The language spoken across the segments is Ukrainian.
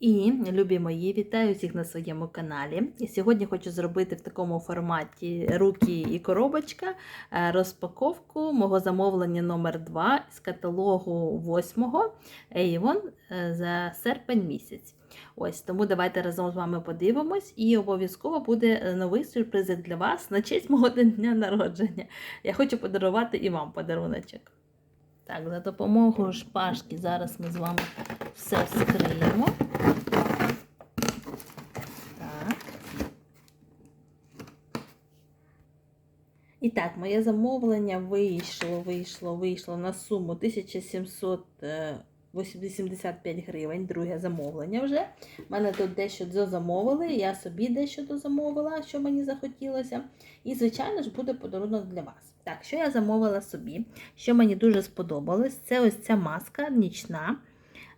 І, любі мої, вітаю всіх на своєму каналі. І сьогодні хочу зробити в такому форматі руки і коробочка е, розпаковку мого замовлення номер 2 з каталогу 8 Avon е, за серпень місяць. Ось тому давайте разом з вами подивимось, і обов'язково буде е, новий сюрпризик для вас на честь мого дня народження. Я хочу подарувати і вам подаруночок. Так, за допомогою шпажки зараз ми з вами все вскриємо. Так. І так, моє замовлення вийшло, вийшло, вийшло на суму 1785 гривень, друге замовлення вже. У мене тут дещо дозамовили, я собі дещо дозамовила, що мені захотілося. І, звичайно ж, буде подарунок для вас. Так, що я замовила собі, що мені дуже сподобалось, це ось ця маска нічна.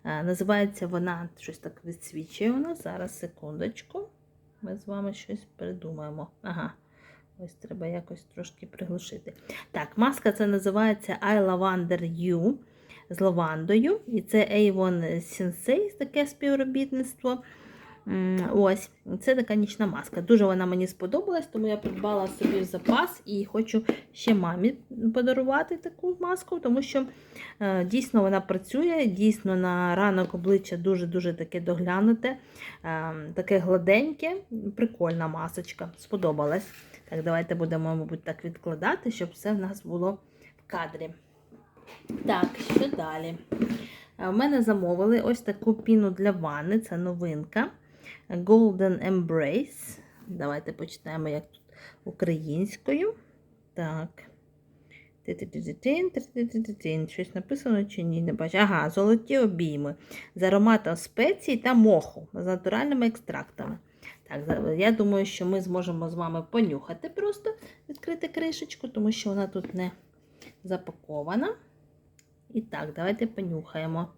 Е, Називається вона, щось так відсвічує нас. Зараз, секундочку. Ми з вами щось придумаємо. Ага, ось треба якось трошки приглушити. Так, маска це називається I Lavender You з лавандою. І це Avon Sensei, таке співробітництво. Ось, це така нічна маска. Дуже вона мені сподобалась, тому я придбала собі запас і хочу ще мамі подарувати таку маску, тому що е, дійсно вона працює, дійсно на ранок обличчя дуже-дуже таке доглянуте, е, таке гладеньке, прикольна масочка. Сподобалась. Так, давайте будемо, мабуть, так відкладати, щоб все в нас було в кадрі. Так, що далі? Е, В мене замовили ось таку піну для ванни, це новинка. Golden Embrace. Давайте почитаємо, як тут українською. Так. Щось написано чи ні? Не бачу. Ага, золоті обійми з ароматом спецій та моху з натуральними екстрактами. Так, я думаю, що ми зможемо з вами понюхати просто відкрити кришечку, тому що вона тут не запакована. І так, давайте понюхаємо.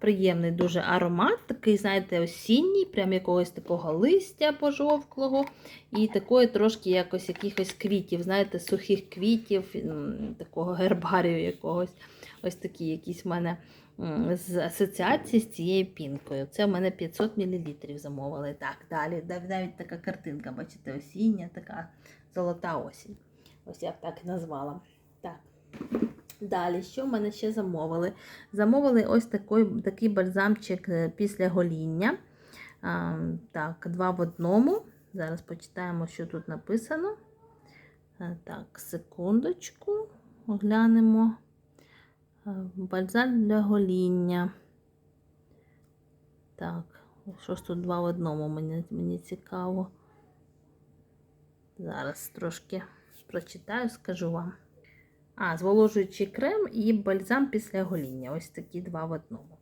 Приємний дуже аромат, такий, знаєте, осінній, прям якогось такого листя пожовклого, і такої трошки якось якихось квітів, знаєте, сухих квітів, такого гербарію якогось. Ось такі якісь в мене з асоціації з цією пінкою. Це в мене 500 мл замовили. Так, далі. Навіть така картинка, бачите, осіння, така золота осінь. Ось я так назвала. Так. Далі, що в мене ще замовили? Замовили ось такий, такий бальзамчик е, після гоління. А, так, два в одному. Зараз почитаємо, що тут написано. Е, Так, секундочку, оглянемо. Е, Бальзам для гоління. Так, що ж тут два в одному, мені, мені цікаво. Зараз трошки прочитаю, скажу вам. А, зволожуючий крем і бальзам після гоління. Ось такі два в одному.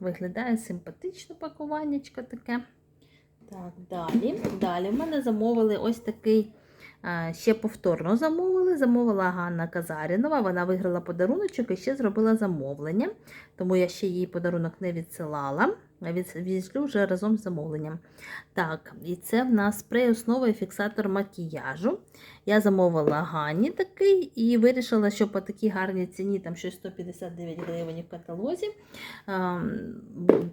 Виглядає симпатично пакуваннячко таке. Так, далі. Далі в мене замовили ось такий. Ще повторно замовили. Замовила Ганна Казарінова. Вона виграла подаруночок і ще зробила замовлення. Тому я ще їй подарунок не відсилала. А вже разом з замовленням. Так, і це в нас спрей основа і фіксатор макіяжу. Я замовила Гані такий і вирішила, що по такій гарній ціні, там щось 159 гривень в каталозі. ем,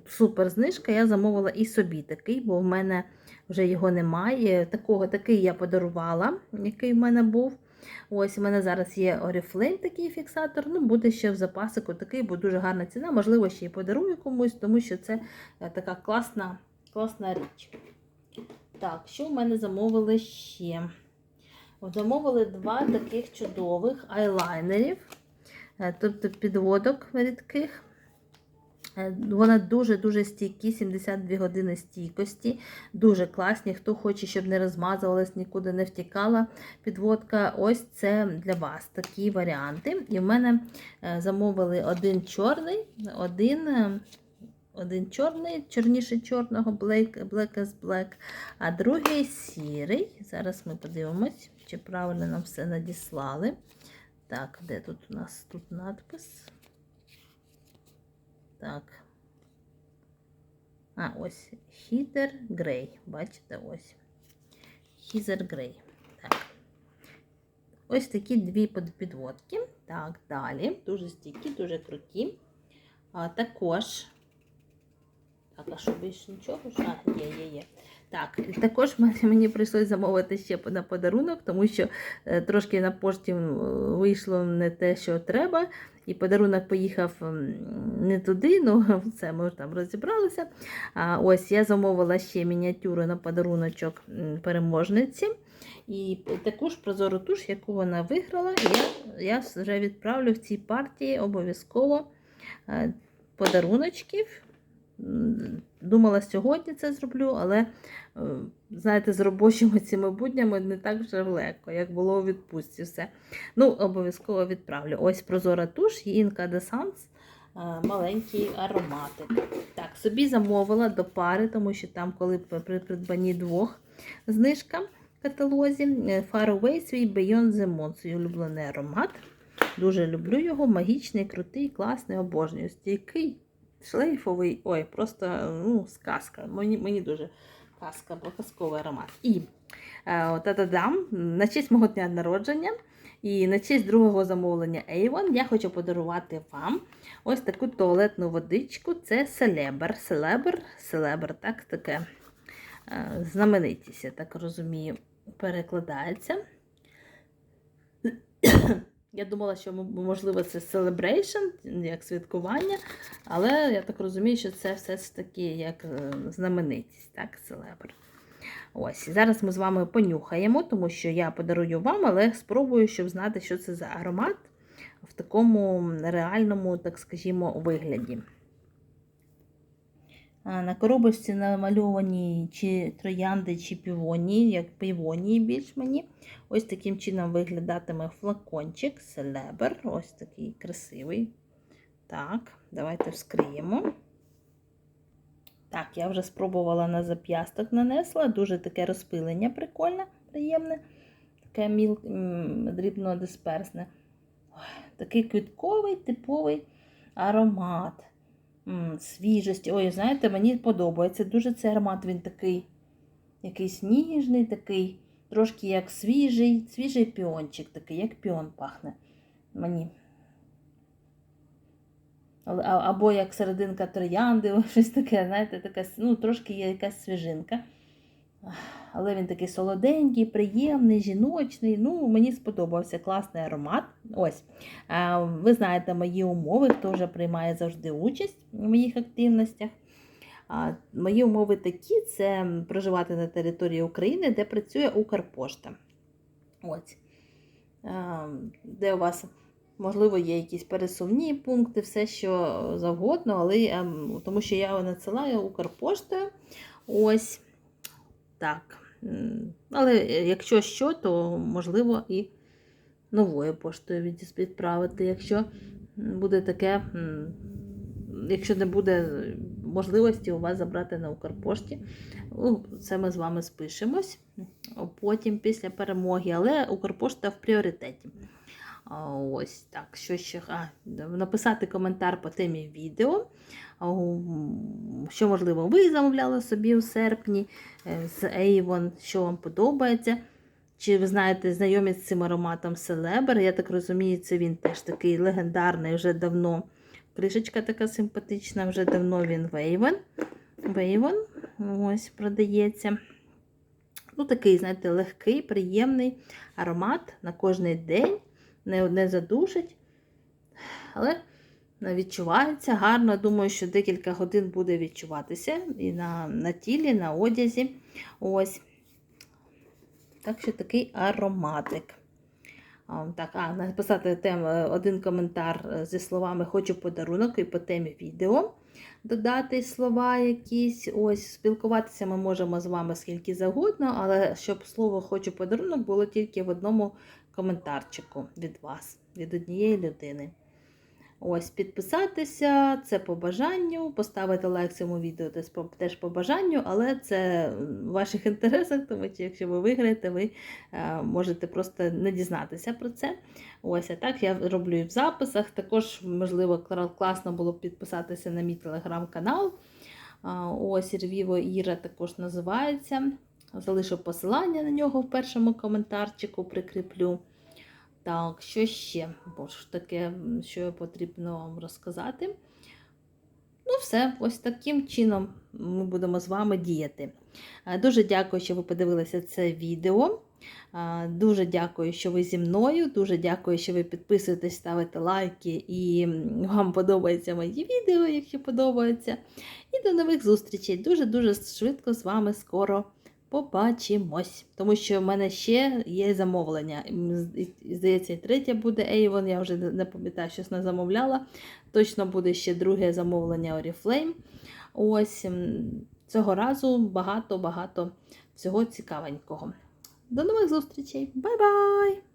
Супер знижка. Я замовила і собі такий, бо в мене вже його немає. Такого такий я подарувала, який в мене був. Ось у мене зараз є Oriflame такий фіксатор. Ну, буде ще в запасику такий, бо дуже гарна ціна. Можливо, ще й подарую комусь, тому що це е, така класна, класна річ. Так, що в мене замовили ще? Замовили два таких чудових айлайнерів, е, тобто підводок рідких. Е, Вона дуже-дуже стійкі, 72 години стійкості, дуже класні. Хто хоче, щоб не розмазувалась, нікуди не втікала підводка. Ось це для вас такі варіанти. І в мене е, замовили один чорний, один. е, Один чорний, чорніше чорного, black, black as black, а другий сірий. Зараз ми подивимось, чи правильно нам все надіслали. Так, де тут у нас тут надпис? Так. А, ось Heather Грей. Бачите, ось. Хізер Grey. Так. Ось такі дві підводки. Так, далі. Дуже стійкі, дуже круті. А також. Так, а що більше нічого? А, є, є, є. Так, також мені, прийшлось замовити ще на подарунок, тому що е, трошки на пошті вийшло не те, що треба. І подарунок поїхав не туди, ну це ми там розібралися. А, ось я замовила ще мініатюру на подаруночок переможниці. І таку прозору туш, яку вона виграла, я, я вже відправлю в цій партії обов'язково е, подаруночків. Думала, сьогодні це зроблю, але, е, знаєте, з робочими цими буднями не так вже легко, як було у відпустці все. Ну, обов'язково відправлю. Ось прозора туш, Інка де Санс, маленький ароматик. Так, собі замовила до пари, тому що там, коли при придбанні двох знижка в каталозі, е, Far свій Beyond the Moon, свій улюблений аромат. Дуже люблю його, магічний, крутий, класний, обожнюю. Стійкий, шлейфовий, ой, просто ну, сказка. Мені, мені дуже казка, бо казковий аромат. І е, та-да-дам, на честь мого дня народження і на честь другого замовлення Avon я хочу подарувати вам ось таку туалетну водичку. Це Селебер. Селебер, Селебер, так, таке е, знаменитість, я так розумію, перекладається. Я думала, що можливо це celebration, як святкування, але я так розумію, що це все ж таки як е, знаменитість, так, селебр. Ось, зараз ми з вами понюхаємо, тому що я подарую вам, але спробую, щоб знати, що це за аромат в такому реальному, так скажімо, вигляді. На коробочці намальовані чи троянди, чи півонії, як півонії більш мені. Ось таким чином виглядатиме флакончик, селебер. Ось такий красивий. Так, давайте вскриємо. Так, я вже спробувала на зап'ясток нанесла. Дуже таке розпилення прикольне, приємне. Таке міл, дрібно дисперсне. Такий квітковий, типовий аромат. М, Свіжість. Ой, знаєте, мені подобається. Дуже цей аромат, він такий якийсь ніжний, такий, трошки як свіжий, свіжий піончик, такий, як піон пахне. Мені. Або як серединка троянди, щось таке, знаєте, така, ну, трошки є якась свіжинка. Але він такий солоденький, приємний, жіночний. Ну, мені сподобався класний аромат. Ось. Ви знаєте мої умови, хто вже приймає завжди участь в моїх активностях. Мої умови такі: це проживати на території України, де працює Укрпошта. Ось. Де у вас, можливо, є якісь пересувні пункти, все що завгодно, але ем, тому що я надсилаю Укрпоштою. Ось так. Але е, якщо що, то можливо і новою поштою відправити. Якщо буде таке, якщо не буде можливості у вас забрати на Укрпошті, ну, це ми з вами спишемось потім після перемоги, але Укрпошта в пріоритеті. Ось так. Що ще? А, написати коментар по темі відео. Що можливо, ви замовляли собі у серпні е, з Avon, що вам подобається. Чи ви знаєте, знайомі з цим ароматом Селебер? Я так розумію, це він теж такий легендарний вже давно. Кришечка така симпатична, вже давно він в Avon. В Avon ось продається. Ну, такий, знаєте, легкий, приємний аромат на кожний день. Не одне задушить. Але відчувається гарно. Думаю, що декілька годин буде відчуватися і на, на тілі, на одязі. Ось. Так що такий ароматик. Так, а, написати тему, один коментар е, зі словами Хочу подарунок і по темі відео. Додати слова якісь. Ось, спілкуватися ми можемо з вами скільки завгодно, але щоб слово Хочу подарунок було тільки в одному коментарчику від вас, від однієї людини. Ось, підписатися, це по бажанню, поставити лайк цьому відео теж по- бажанню, але це в ваших інтересах, тому що якщо ви виграєте, ви е, можете просто не дізнатися про це. Ось, а так я роблю і в записах. Також, можливо, класно було б підписатися на мій телеграм-канал. Ось Ревіво Іра також називається. Залишу посилання на нього в першому коментарчику, прикріплю. Так, що ще? Бо ж таке, що потрібно вам розказати. Ну, все, ось таким чином ми будемо з вами діяти. Е, Дуже дякую, що ви подивилися це відео. Е, Дуже дякую, що ви зі мною. Дуже дякую, що ви підписуєтесь, ставите лайки і вам подобаються мої відео, якщо подобаються. І до нових зустрічей. Дуже-дуже швидко з вами скоро побачимось. Тому що в мене ще є замовлення. Здається, третє буде Avon, я вже не пам'ятаю, щось не замовляла. Точно буде ще друге замовлення Oriflame. Ось цього разу багато-багато всього цікавенького. До нових зустрічей. Бай-бай!